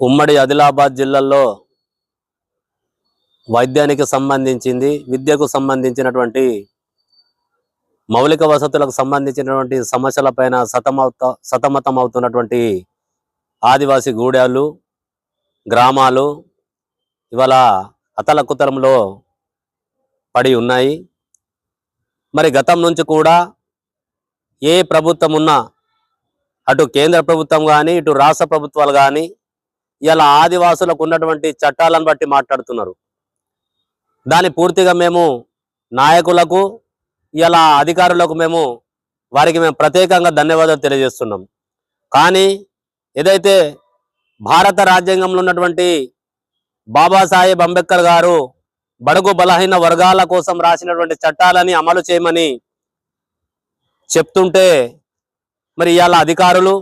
ఉమ్మడి ఆదిలాబాద్ జిల్లాలో వైద్యానికి సంబంధించింది విద్యకు సంబంధించినటువంటి మౌలిక వసతులకు సంబంధించినటువంటి సమస్యలపైన సతమవుత సతమతం అవుతున్నటువంటి ఆదివాసీ గూడాలు గ్రామాలు ఇవాళ అతలకుతలంలో పడి ఉన్నాయి. మరి గతం నుంచి కూడా ఏ ప్రభుత్వం ఉన్నా అటు కేంద్ర ప్రభుత్వం కానీ ఇటు రాష్ట్ర ప్రభుత్వాలు కానీ ఇలా ఆదివాసులకు ఉన్నటువంటి చట్టాలను బట్టి మాట్లాడుతున్నారు. దాని పూర్తిగా మేము నాయకులకు ఇలా అధికారులకు మేము వారికి మేము ప్రత్యేకంగా ధన్యవాదాలు తెలియజేస్తున్నాం. కానీ ఏదైతే భారత రాజ్యాంగంలో ఉన్నటువంటి బాబాసాహెబ్ అంబేద్కర్ గారు బడుగు బలహీన వర్గాల కోసం రాసినటువంటి చట్టాలని అమలు చేయమని చెప్తుంటే మరి ఇవాళ అధికారులు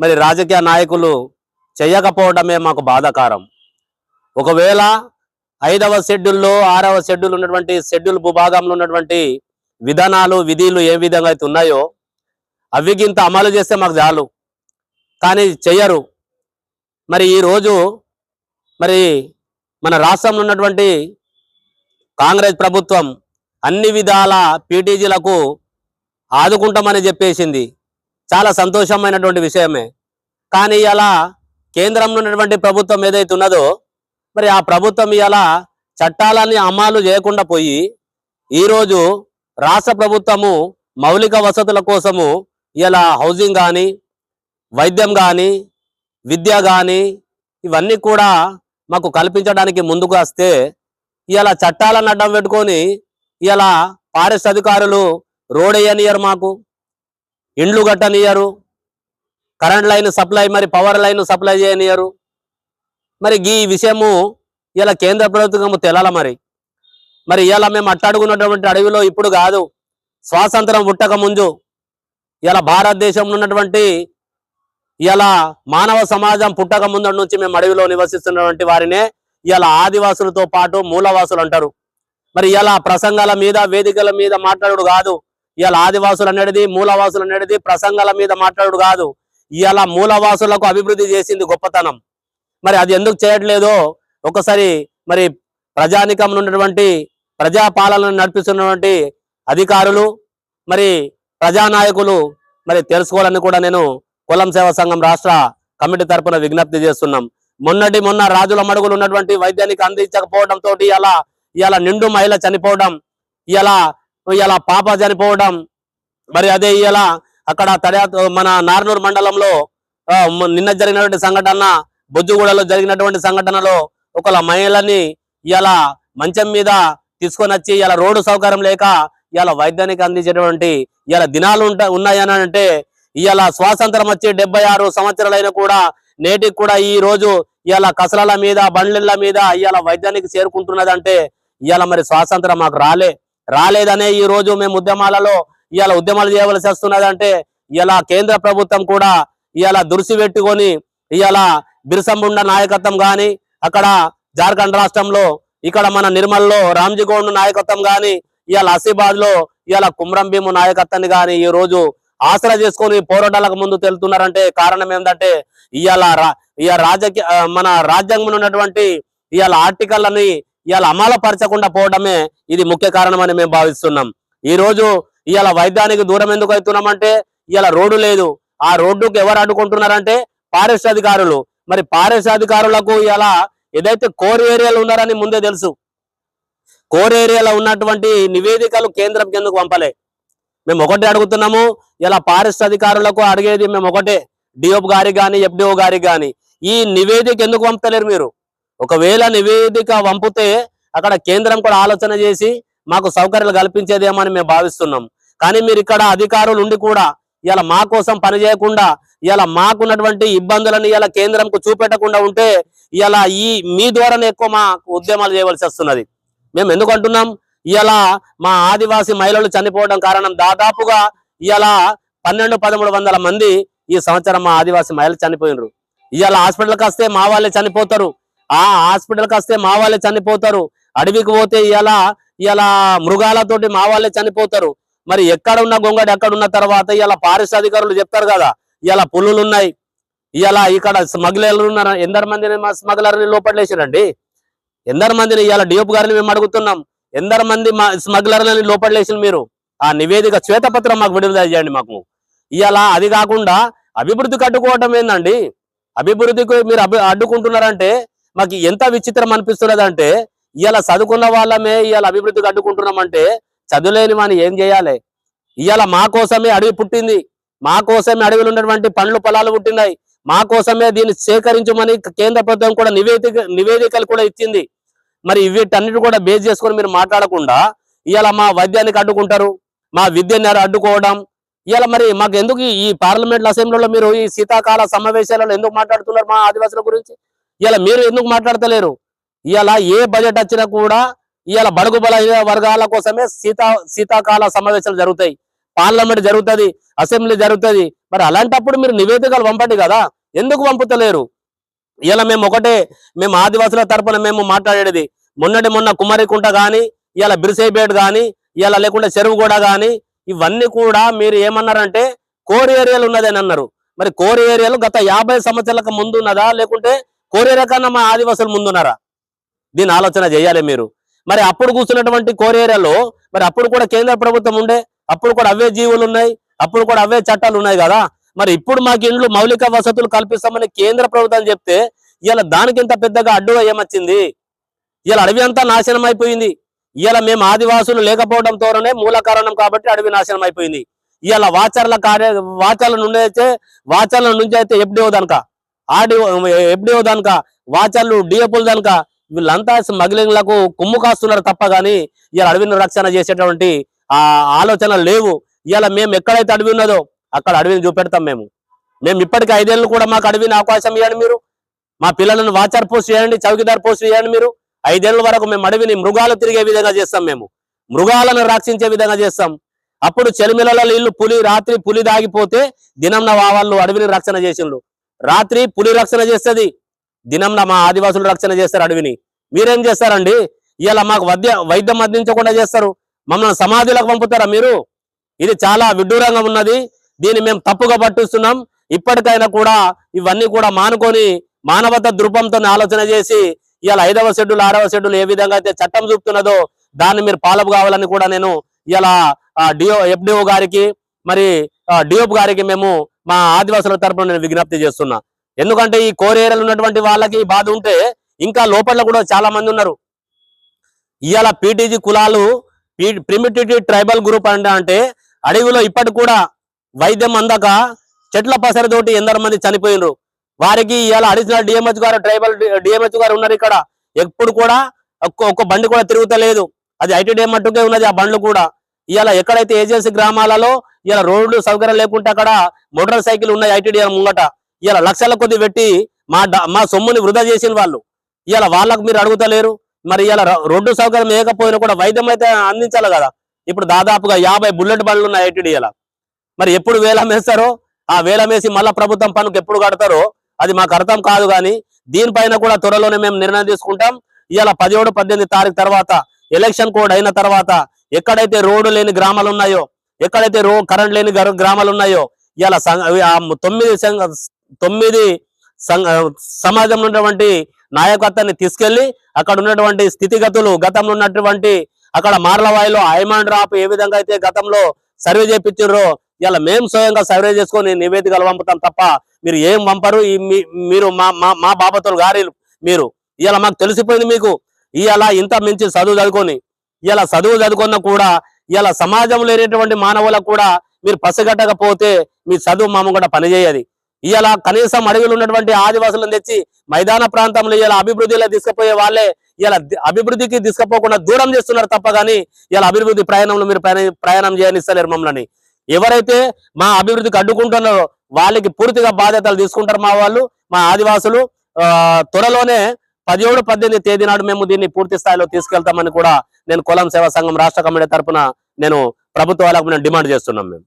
మరి రాజకీయ నాయకులు చేయకపోవడమే మాకు బాధాకరం. ఒకవేళ ఐదవ షెడ్యూల్లో ఆరవ షెడ్యూల్ ఉన్నటువంటి షెడ్యూల్ భూభాగంలో ఉన్నటువంటి విధానాలు విధులు ఏ విధంగా అయితే ఉన్నాయో అవి గింత అమలు చేస్తే మాకు చాలు. కానీ చెయ్యరు. మరి ఈరోజు మరి మన రాష్ట్రంలో ఉన్నటువంటి కాంగ్రెస్ ప్రభుత్వం అన్ని విధాల పీటీజీలకు ఆదుకుంటామని చెప్పేసింది. చాలా సంతోషమైనటువంటి విషయమే. కానీ అలా కేంద్రంలో ఉన్నటువంటి ప్రభుత్వం ఏదైతే ఉన్నదో మరి ఆ ప్రభుత్వం ఇలా చట్టాలని అమలు చేయకుండా పోయి ఈరోజు రాష్ట్ర ప్రభుత్వము మౌలిక వసతుల కోసము ఇలా హౌసింగ్ కానీ వైద్యం కానీ విద్య కానీ ఇవన్నీ కూడా మాకు కల్పించడానికి ముందుకు వస్తే ఇలా చట్టాలను అడ్డం పెట్టుకొని ఇలా ఫారెస్ట్ అధికారులు రోడ్ వేయనియరు మాకు ఇండ్లు కట్టనియరు కరెంట్ లైన్ సప్లై మరి పవర్ లైన్ సప్లై చేయనియరు. మరి ఈ విషయము ఇలా కేంద్ర ప్రభుత్వము తెలాల మరి. మరి ఇలా మేము అట్టాడుకున్నటువంటి అడవిలో ఇప్పుడు కాదు స్వాతంత్రం పుట్టక ముందు ఇలా భారతదేశంలో ఉన్నటువంటి ఇలా మానవ సమాజం పుట్టక ముందు నుంచి మేము అడవిలో నివసిస్తున్నటువంటి వారినే ఇలా ఆదివాసులతో పాటు మూలవాసులు అంటారు. మరి ఇలా ప్రసంగాల మీద వేదికల మీద మాట్లాడు కాదు. ఇలా ఆదివాసులు అనేది మూలవాసులు అనేది ప్రసంగాల మీద మాట్లాడుడు కాదు. ఇవాళ మూలవాసులకు అభివృద్ధి చేసింది గొప్పతనం. మరి అది ఎందుకు చేయట్లేదో ఒకసారి మరి ప్రజానికం ఉన్నటువంటి ప్రజాపాలనను నడిపిస్తున్నటువంటి అధికారులు మరి ప్రజానాయకులు మరి తెలుసుకోవాలని కూడా నేను కులం సేవా సంఘం రాష్ట్ర కమిటీ తరపున విజ్ఞప్తి చేస్తున్నాం. మొన్నటి మొన్న రాజుల మడుగులు ఉన్నటువంటి వైద్యానికి అందించకపోవడం తోటి ఇలా ఇలా నిండు మహిళ చనిపోవడం ఇలా ఇలా పాప చనిపోవడం మరి అదే ఇలా అక్కడ తడా మన నార్నూరు మండలంలో నిన్న జరిగినటువంటి సంఘటన బొజ్జుగూడలో జరిగినటువంటి సంఘటనలో ఒక మహిళని ఇలా మంచం మీద తీసుకొని వచ్చి ఇలా రోడ్డు సౌకర్యం లేక ఇలా వైద్యానికి అందించేటువంటి ఇలా దినాలు ఉంట ఉన్నాయని అంటే ఇలా స్వాతంత్రం వచ్చి డెబ్బై ఆరు సంవత్సరాలైనా కూడా నేటికి కూడా ఈ రోజు ఇలా కసరాల మీద బండ్ల మీద ఇలా వైద్యానికి చేరుకుంటున్నదంటే ఇవాళ మరి స్వాతంత్రం మాకు రాలే. రాలేదనే ఈ రోజు మేము ఉద్యమాలలో ఇవాళ ఉద్యమాలు చేయవలసి వస్తున్నదంటే ఇలా కేంద్ర ప్రభుత్వం కూడా ఇవాళ దురిసి పెట్టుకొని ఇవాళ బిర్సంబుండ నాయకత్వం కానీ అక్కడ జార్ఖండ్ రాష్ట్రంలో ఇక్కడ మన నిర్మల్లో రామ్జీగౌడ్ నాయకత్వం కానీ ఇవాళ ఆసిఫాబాద్లో ఇవాళ కుమ్రం భీము నాయకత్వాన్ని కానీ ఈ రోజు ఆసరా చేసుకొని పోరాటాలకు ముందు తెలుతున్నారంటే కారణం ఏంటంటే ఇవాళ రా- ఇవాళ రాజకీయ మన రాజ్యాంగంలో ఉన్నటువంటి ఇవాళ ఆర్టికల్ని ఇవాళ అమలపరచకుండా పోవడమే ఇది ముఖ్య కారణం అని మేము భావిస్తున్నాం. ఈ రోజు ఇవాళ వైద్యానికి దూరం ఎందుకు అవుతున్నామంటే ఇవాళ రోడ్డు లేదు. ఆ రోడ్డుకు ఎవరు అడ్డుకుంటున్నారంటే ఫారెస్ట్ అధికారులు. మరి ఫారెస్ట్ అధికారులకు ఇలా ఏదైతే కోర్ ఏరియాలు ఉన్నారని ముందే తెలుసు. కోర్ ఏరియాలో ఉన్నటువంటి నివేదికలు కేంద్రం కిందకు పంపలే? మేము ఒకటే అడుగుతున్నాము ఇలా ఫారెస్ట్ అధికారులకు అడిగేది మేము ఒకటే డిఓప్ గారికి కానీ ఎఫ్డిఓ గారికి కానీ ఈ నివేదిక ఎందుకు పంపుతలేరు మీరు? ఒకవేళ నివేదిక పంపితే అక్కడ కేంద్రం కూడా ఆలోచన చేసి మాకు సౌకర్యాలు కల్పించేదేమో అని మేము భావిస్తున్నాం. కానీ మీరు ఇక్కడ అధికారులు ఉండి కూడా ఇలా మా కోసం పని చేయకుండా ఇలా మాకున్నటువంటి ఇబ్బందులను ఇలా కేంద్రంకు చూపెట్టకుండా ఉంటే ఇలా ఈ మీ ద్వారానే ఎక్కువ మా ఉద్యమాలు చేయవలసి వస్తున్నది. మేము ఎందుకు అంటున్నాం? ఇలా మా ఆదివాసీ మహిళలు చనిపోవడం కారణం దాదాపుగా ఇలా పన్నెండు పదమూడు వందల మంది ఈ సంవత్సరం మా ఆదివాసీ మహిళలు చనిపోయినరు. ఇవాళ హాస్పిటల్కి వస్తే మా వాళ్ళే చనిపోతారు. ఆ హాస్పిటల్కి వస్తే మా వాళ్ళే చనిపోతారు. అడవికి పోతే ఇలా ఇలా మృగాలతోటి మా వాళ్ళే చనిపోతారు. మరి ఎక్కడ ఉన్న గొంగడి ఎక్కడ ఉన్న తర్వాత ఇలా ఫారెస్ట్ అధికారులు చెప్తారు కదా ఇలా పుల్లులు ఉన్నాయి ఇలా ఇక్కడ స్మగ్లర్లు ఉన్నారు. ఎందరు మందిని మా స్మగ్లర్ని లోపడలేసారండి ఎందరు మందిని ఇలా డిఎఫ్ గారిని మేము అడుగుతున్నాం. ఎందరు మంది మా స్మగ్లర్లని లోపడలేసిన మీరు? ఆ నివేదిక శ్వేతపత్రం మాకు విడుదల చేయండి మాకు. ఇలా అది కాకుండా అభివృద్ధికి అడ్డుకోవటం ఏందండి? అభివృద్ధికి మీరు అభి అడ్డుకుంటున్నారంటే మాకు ఎంత విచిత్రం అనిపిస్తున్నది అంటే ఇవాళ చదువుకున్న వాళ్ళమే ఇవాళ అభివృద్ధికి అడ్డుకుంటున్నామంటే చదువులేని వాని ఏం చేయాలి? ఇవాళ మా కోసమే అడవి పుట్టింది. మా కోసమే అడవిలో ఉన్నటువంటి పండ్లు పొలాలు పుట్టినాయి. మా కోసమే దీన్ని సేకరించమని కేంద్ర ప్రభుత్వం కూడా నివేదిక నివేదికలు కూడా ఇచ్చింది. మరి వీటన్నిటి కూడా బేస్ చేసుకొని మీరు మాట్లాడకుండా ఇవాళ మా వైద్యానికి అడ్డుకుంటారు. మా విద్యని అడ్డుకోవడం. ఇవాళ మరి మాకు ఎందుకు ఈ- ఈ పార్లమెంట్ అసెంబ్లీలో మీరు ఈ శీతాకాల సమావేశాలలో ఎందుకు మాట్లాడుతున్నారు మా ఆదివాసుల గురించి? ఇవాళ మీరు ఎందుకు మాట్లాడతలేరు? ఇవాళ ఏ బడ్జెట్ వచ్చినా కూడా ఇవాళ బడుగు బల వర్గాల కోసమే శీతా శీతాకాల సమావేశాలు జరుగుతాయి. పార్లమెంట్ జరుగుతుంది అసెంబ్లీ జరుగుతుంది. మరి అలాంటప్పుడు మీరు నివేదికలు పంపండి కదా. ఎందుకు పంపుతలేరు? ఇలా మేము ఒకటే మేము ఆదివాసుల తరపున మేము మాట్లాడేది. మొన్నటి మొన్న కుమారికుంట కానీ ఇలా బిరిసేపేట కానీ ఇలా లేకుంటే చెరువుగూడ కానీ ఇవన్నీ కూడా మీరు ఏమన్నారంటే కోర్ ఏరియాలు ఉన్నదని అన్నారు. మరి కోర్ ఏరియాలు గత యాభై సంవత్సరాలకు ముందు ఉన్నదా లేకుంటే కోర్ ఏరియా కన్నా మా ఆదివాసులు ముందున్నారా? దీని ఆలోచన చేయాలి మీరు. మరి అప్పుడు కూర్చున్నటువంటి కోరేరియాలో మరి అప్పుడు కూడా కేంద్ర ప్రభుత్వం ఉండే అప్పుడు కూడా అవే జీవులు ఉన్నాయి అప్పుడు కూడా అవే చట్టాలు ఉన్నాయి కదా. మరి ఇప్పుడు మాకు ఇండ్లు మౌలిక వసతులు కల్పిస్తామని కేంద్ర ప్రభుత్వం చెప్తే ఇలా దానికి ఇంత పెద్దగా అడ్డుగా ఏమొచ్చింది? ఇలా అడవి అంతా నాశనం అయిపోయింది. ఇలా మేము ఆదివాసులు లేకపోవడంతోనే మూల కారణం కాబట్టి అడవి నాశనం అయిపోయింది. ఇలా వాచర్ల కార్య వాచర్ల నుండి అయితే వాచర్ల నుంచి అయితే ఎఫ్డిఓ దనక ఆర్డిఓ ఎఫ్డిఓ దనక వాచర్లు డిఎఫ్లు దనక వీళ్ళంతా స్మగ్లింగ్లకు కుమ్ము కాస్తున్నారు తప్ప కానీ ఇవాళ అడవిని రక్షణ చేసేటువంటి ఆ ఆలోచన లేవు. ఇవాళ మేము ఎక్కడైతే అడవి ఉన్నదో అక్కడ అడవిని చూపెడతాం మేము. మేము ఇప్పటికి ఐదేళ్ళు కూడా మాకు అడవిని అవకాశం ఇవ్వండి మీరు. మా పిల్లలను వాచర్ పోస్ట్ చేయండి చౌకీదార్ పోస్ట్ చేయండి మీరు. ఐదేళ్ళ వరకు మేము అడవిని మృగాలు తిరిగే విధంగా చేస్తాం మేము. మృగాలను రక్షించే విధంగా చేస్తాం. అప్పుడు చెలిమిలలో ఇల్లు పులి రాత్రి పులి దాగిపోతే దినంన వాళ్ళు అడవిని రక్షణ చేసిండ్రు. రాత్రి పులి రక్షణ చేస్తుంది. దినంన మా ఆదివాసులు రక్షణ చేస్తారు అడవిని. మీరేం చేస్తారండి? ఇలా మాకు వద్య వైద్యం అందించకుండా చేస్తారు. మమ్మల్ని సమాధిలోకి పంపుతారా మీరు? ఇది చాలా విడ్డూరంగా ఉన్నది. దీన్ని మేము తప్పుగా పట్టిస్తున్నాం. ఇప్పటికైనా కూడా ఇవన్నీ కూడా మానుకొని మానవత దృపంతో ఆలోచన చేసి ఇవాళ ఐదవ షెడ్యూల్ ఆరవ షెడ్యూల్ ఏ విధంగా అయితే చట్టం చూపుతున్నదో దాన్ని మీరు పాలపు కావాలని కూడా నేను ఇలా డిఓ ఎఫ్డిఓ గారికి మరి డిఓప్ గారికి మేము మా ఆదివాసుల తరపున నేను విజ్ఞప్తి చేస్తున్నా. ఎందుకంటే ఈ కోరేరలు ఉన్నటువంటి వాళ్ళకి బాధ ఉంటే ఇంకా లోపల కూడా చాలా మంది ఉన్నారు. ఇవాళ పీటీజీ కులాలు ప్రిమిటివ్ ట్రైబల్ గ్రూప్ అంటే అంటే అడవిలో ఇప్పటి కూడా వైద్యం అందక చెట్ల పసరితోటి ఎందరో మంది చనిపోయినరు. వారికి ఇవాళ అడిషనల్ డిఎంహెచ్ గారు ట్రైబల్ డిఎంహెచ్ గారు ఉన్నారు ఇక్కడ. ఎప్పుడు కూడా ఒక్క బండి కూడా తిరుగుతలేదు. అది ఐటీడీఎం మట్టుకే ఉన్నది ఆ బండ్లు కూడా. ఇవాళ ఎక్కడైతే ఏజెన్సీ గ్రామాలలో ఇలా రోడ్లు సౌకర్యం లేకుంటే అక్కడ మోటార్ సైకిల్ ఉన్నాయి ఐటీడీఎం ముంగట. ఇలా లక్షల కొద్ది పెట్టి మా మా సొమ్ముని వృధా చేసిన వాళ్ళు. ఇలా వాళ్ళకు మీరు అడుగుతలేరు. మరి ఇలా రోడ్డు సౌకర్యం లేకపోయినా కూడా వైద్యం అయితే అందించాలి కదా. ఇప్పుడు దాదాపుగా యాభై బుల్లెట్ బండ్లు ఉన్నాయి ఐటీడీఎల మరి ఎప్పుడు వేలం వేస్తారో ఆ వేలం వేసి మళ్ళా ప్రభుత్వం పనుకు ఎప్పుడు కడతారో అది మాకు అర్థం కాదు కానీ దీనిపైన కూడా త్వరలోనే మేము నిర్ణయం తీసుకుంటాం. ఇవాళ పదిహేడు పద్దెనిమిది తారీఖు తర్వాత ఎలక్షన్ కోడ్ అయిన తర్వాత ఎక్కడైతే రోడ్డు లేని గ్రామాలు ఉన్నాయో ఎక్కడైతే రో కరెంట్ లేని గ్రామాలు ఉన్నాయో ఇలా సంఘ- తొమ్మిది సంఘ- తొమ్మిది సంఘ- సమాజంలో ఉన్నటువంటి నాయకత్వాన్ని తీసుకెళ్ళి అక్కడ ఉన్నటువంటి స్థితిగతులు గతంలో ఉన్నటువంటి అక్కడ మార్లవాయిలో ఐమాండ్ డ్రాప్ ఏ విధంగా అయితే గతంలో సర్వే చేయించారో ఇలా మేము స్వయంగా సర్వే చేసుకొని నివేదికలు పంపుతాం తప్ప మీరు ఏం పంపరు. మీరు మా మా- మా బాబతులు గారి మీరు. ఇలా మాకు తెలిసిపోయింది మీకు. ఇలా ఇంత మించి చదువు చదువుకొని ఇలా చదువు చదువుకున్నా కూడా ఇలా సమాజంలో లేనటువంటి మానవులకు కూడా మీరు పసిగట్టకపోతే మీ చదువు మామ కూడా పనిచేయదు. ఇవాళ కనీసం అడవిలో ఉన్నటువంటి ఆదివాసులను తెచ్చి మైదాన ప్రాంతంలో ఇలా అభివృద్ధిలో తీసుకుపోయే వాళ్ళే ఇలా అభివృద్ధికి తీసుకుపోకుండా దూరం చేస్తున్నారు తప్ప కానీ ఇలా అభివృద్ధి ప్రయాణంలో మీరు ప్రయాణం చేయనిస్తలేరు మమ్మల్ని. ఎవరైతే మా అభివృద్ధికి అడ్డుకుంటున్నారో వాళ్ళకి పూర్తిగా బాధ్యతలు తీసుకుంటారు మా వాళ్ళు మా ఆదివాసులు. ఆ, త్వరలోనే పదిహేడు పద్దెనిమిది తేదీ నాడు మేము దీన్ని పూర్తి స్థాయిలో తీసుకెళ్తామని కూడా నేను కులం సేవా సంఘం రాష్ట్ర కమిటీ తరపున నేను ప్రభుత్వాలకు నేను డిమాండ్ చేస్తున్నాం మేము.